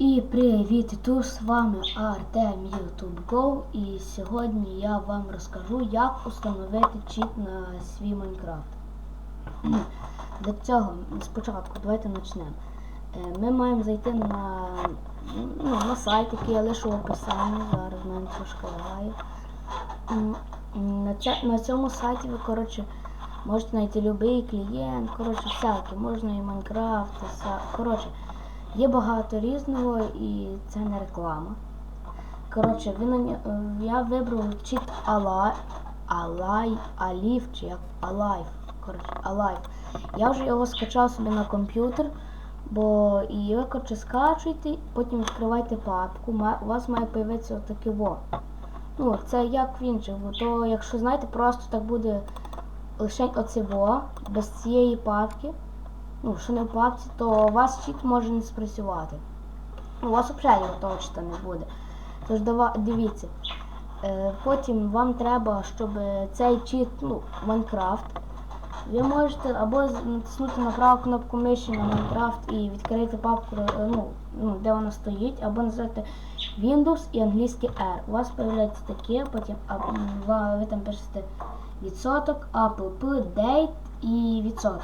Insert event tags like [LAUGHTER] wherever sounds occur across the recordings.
І привіт, тут з вами Артем YouTube Go і сьогодні я вам розкажу, як установити чіт на свій Майнкрафт. [CLEARS THROAT] Для цього спочатку давайте почнемо. Е, Ми маємо зайти на, ну, на сайт, який я лишу в описанні. Зараз в мене трошки лагає. На цьому сайті ви коротше, можете знайти будь-який клієнт, коротше, всяке, можна і Майнкрафт, і вся- коротше. Є багато різного і це не реклама. Коротше, ня- е, я вибрав чіт Ала, Алай, Алів чи як Алайф. Коротше, Алайф. Я вже його скачав собі на комп'ютер, бо і ви коротше скачуєте, потім відкривайте папку, у вас має появитися отаке во. Ну, це як в інших, то якщо знаєте, просто так буде лише оце во, без цієї папки ну, що не в то у вас чіт може не спрацювати. У вас взагалі того чита не буде. Тож дивіться. Е, потім вам треба, щоб цей чіт, ну, Майнкрафт, ви можете або натиснути на праву кнопку миші на Майнкрафт і відкрити папку, е, ну, ну, де вона стоїть, або нажати Windows і англійське R. У вас з'являється таке, потім ви там пишете відсоток, app, date і відсоток.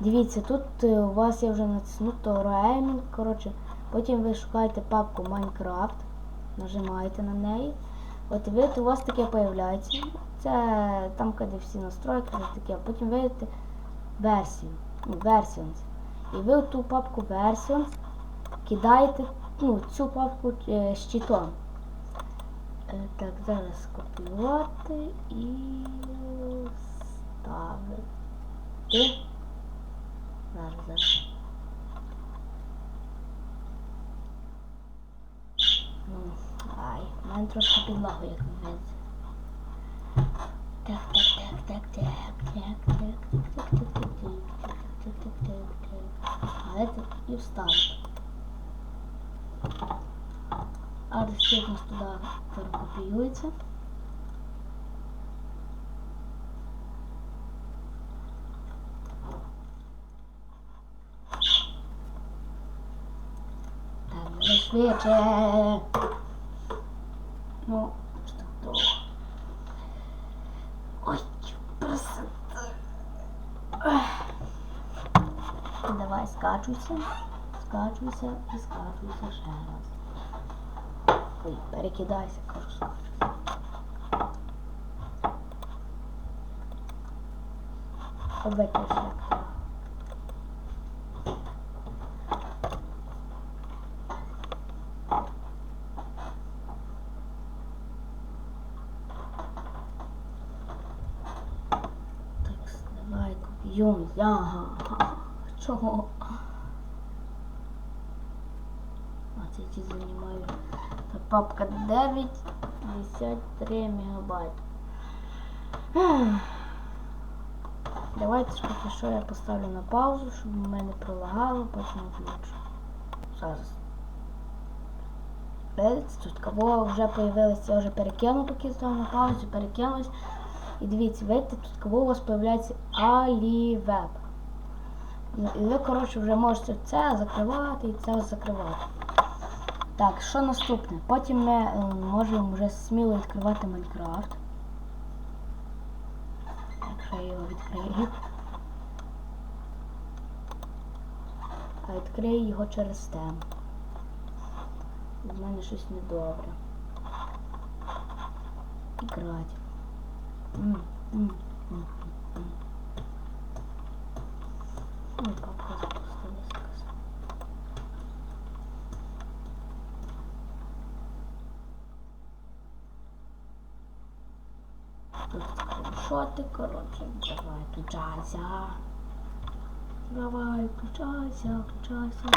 Дивіться, тут е, у вас я вже натиснуто Roaming, коротше. Потім ви шукаєте папку Minecraft, нажимаєте на неї. От видите, у вас таке появляється. Це там, де всі настройки, таке. Потім видите версію, ну, versions. І ви ту папку versions кидаєте ну, цю папку е, з читом. Е, так, зараз копіювати і ставити. Зараз. Ну, ай, в мене трошки підлагу, як виявляється. Так, так, так, так, так, так, так, так, так, так, так, так, так, так, так, так. А это і вставити. А все у нас туди перекопіюється. Так, вже швидше. Ну, що довго. Ой, красота. Давай скачуйся, скачуйся і скачуйся ще раз. Ой, перекидайся, кажу, скачуйся. Обайте шлях. Так, давай копіюємо. Яга. Чого? А це ті займаю. Та папка 9,53 мегабайт. Ех. Давайте ж поки що я поставлю на паузу, щоб у мене пролагало, потім включу. Зараз. Видите, тут кого вже появилось, я вже перекинув, поки став на паузу, перекинулось. І дивіться, видите, тут кого у вас появляється Aliveb. Ну, і ви, коротше, вже можете це закривати і це закривати. Так, що наступне? Потім ми е, можемо вже сміло відкривати Майнкрафт. Якщо я його відкрию. А відкрию його через тем. У мене щось недобре. Іграти. М, м, м, м. Ой, папка запустилась. якась. Тут скріншоти, коротше, давай, включайся. Давай, включайся, включайся,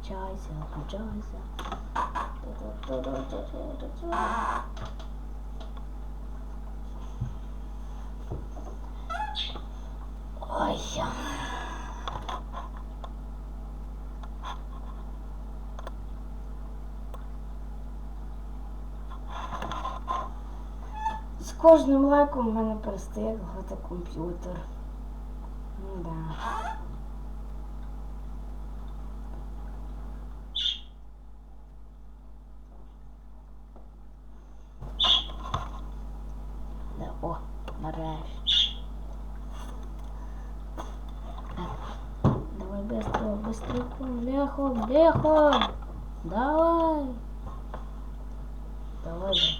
включайся, включайся. кожним лайком в мене перестає грати комп'ютер. Ну да. да. О, нарешті. Давай быстро, быстро, лехом, лехом. Давай. Давай. да.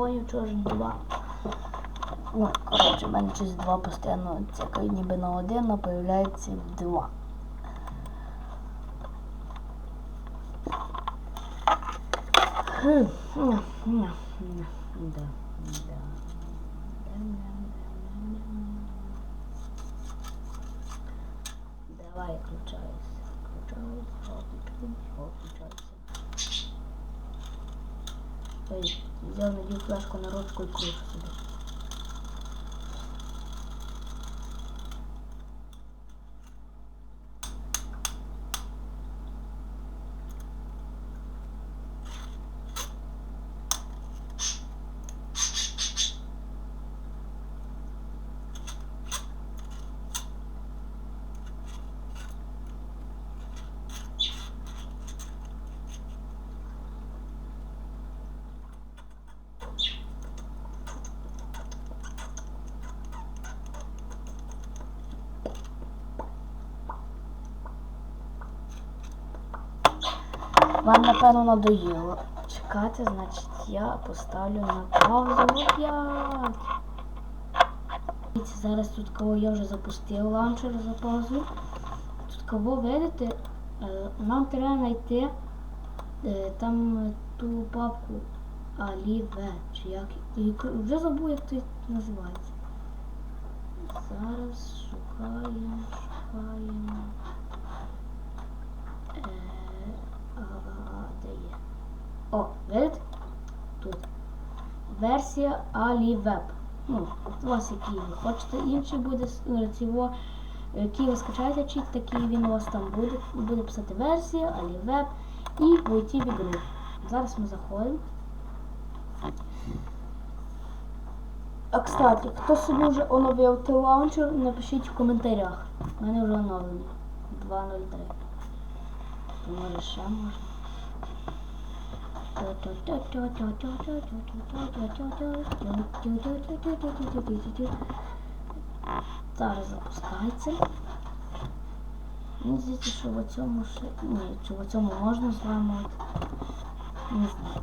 Поняв, чого два. Ну, коротше, мене щось два постійно цікають ніби на один, а появляється два. Давай, включайся. Включайся, включайся. Ой, взял надел флешку на ручку и кружку себе. Вам, напевно, надоїло чекати, значить я поставлю на паузу опять. Дивіться, Зараз тут кого я вже запустив лаунчер за паузу. Тут кого видите, е, нам треба знайти е, там е, ту папку Аліве, чи як. і Вже забув, як це називається. Зараз шукаємо, шукаємо. Е, а, де є? О, видите? Тут. Версія AliWeb. Ну, вас який ви хочете, інший буде е, цього. е, Який ви скачаєте чит, такий він у вас там буде. Буде писати версія, AliWeb і войти в ігру. Зараз ми заходимо. А кстати, хто собі вже оновив лаунчер, напишіть в коментарях. У мене вже оновлений. 2.03. Може ще можна. Зараз запускається. Мені здається, що в цьому ще... Ні, чи в цьому можна з вами. Не знаю.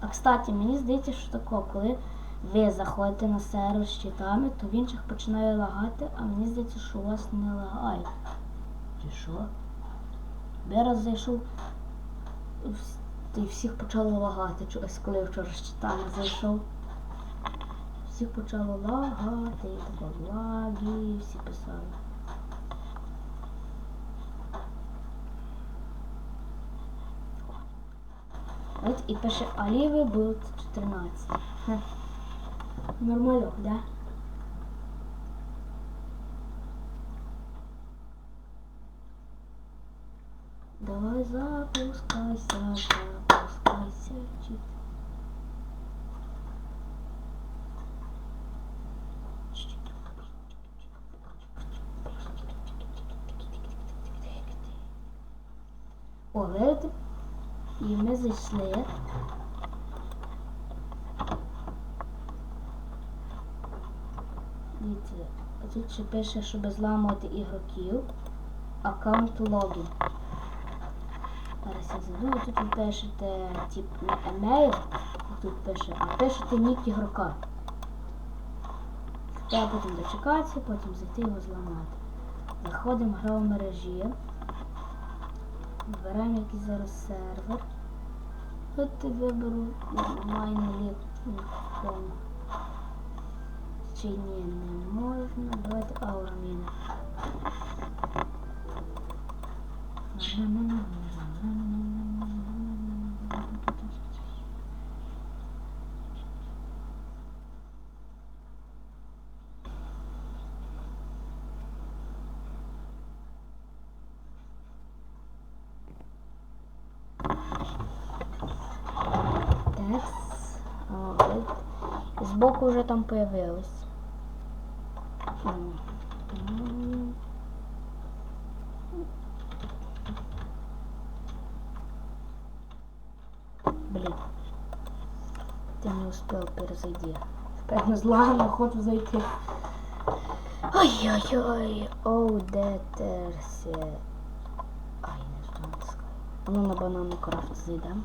А кстати, мені здається, що тако, коли ви заходите на сервер з читами, то в інших починає лагати, а мені здається, що у вас не лагає. Чи що? Я раз зайшов, і всіх почало лагати. Чогось, коли я вчора з читами зайшов. Всіх почало лагати, і тако лаги, всі писали. От і пише Аліви було 14. Нормально, да? Давай запускайся, запускайся, чит. О, видите? І ми зайшли. Дивіться, тут ще пише, щоб зламувати ігроків. Аккаунт логін. Зараз я зайду, тут ви пишете тип не емейл, тут пише, а пишете нік ігрока. Треба потім дочекатися, потім зайти його зламати. Заходимо, гра в мережі. Вибираємо якийсь зараз сервер. От виберу майнлік. Телефон. Чи ні, не можна. Давайте аураміна. Текс. Алгоритм. Збоку вже там появилось. Блин. Ты не успел перезайди. На зла, хочу зайти. Ой-ой-ой. Оу, де. Ай, не знаю, ну на банану крафт зайдемо.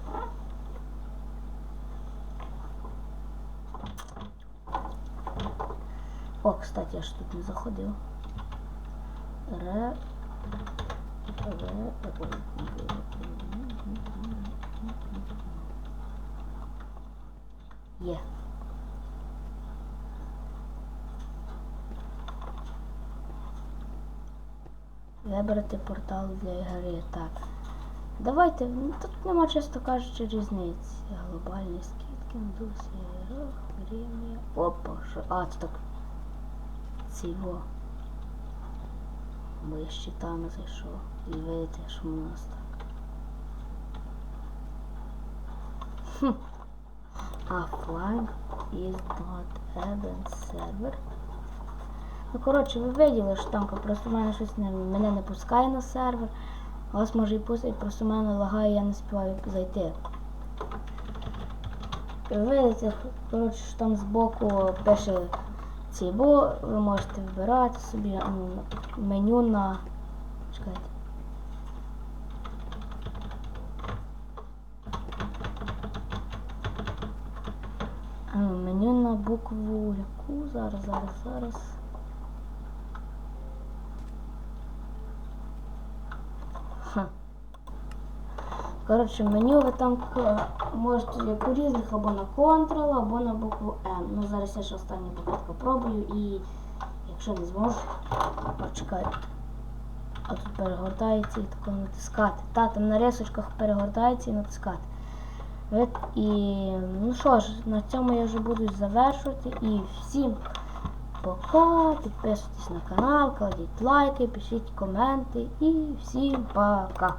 О, кстати, я ж тут не заходив. Ре... Ре... Є. Вибрати портал для ігри. Так. Давайте, ну, тут нема, чесно кажучи, різниці. Глобальні скидки, індустрія, время. Опа, що. А, це так. Цього. Бо я з щитами зайшов. І видите, що у нас так. Хм. Offline is not event server. Ну, коротше, ви виділи, що там просто в мене щось не, мене не пускає на сервер. Вас може і пустить, просто в мене лагає, я не співаю зайти. Ви видите, коротше, що там збоку пише цібо, ви можете вибирати собі меню на. Чекайте. Меню на букву яку? Зараз, зараз, зараз. Ха. Коротше, меню ви там можете як у різних або на Ctrl, або на букву М. Ну зараз я ж останню попитку пробую і якщо не зможу, почекайте. А тут перегортається і тако натискати. Та, там на рисочках перегортається і натискати. І ну що ж, на цьому я вже буду завершувати. І всім пока. Підписуйтесь на канал, кладіть лайки, пишіть коменти і всім пока.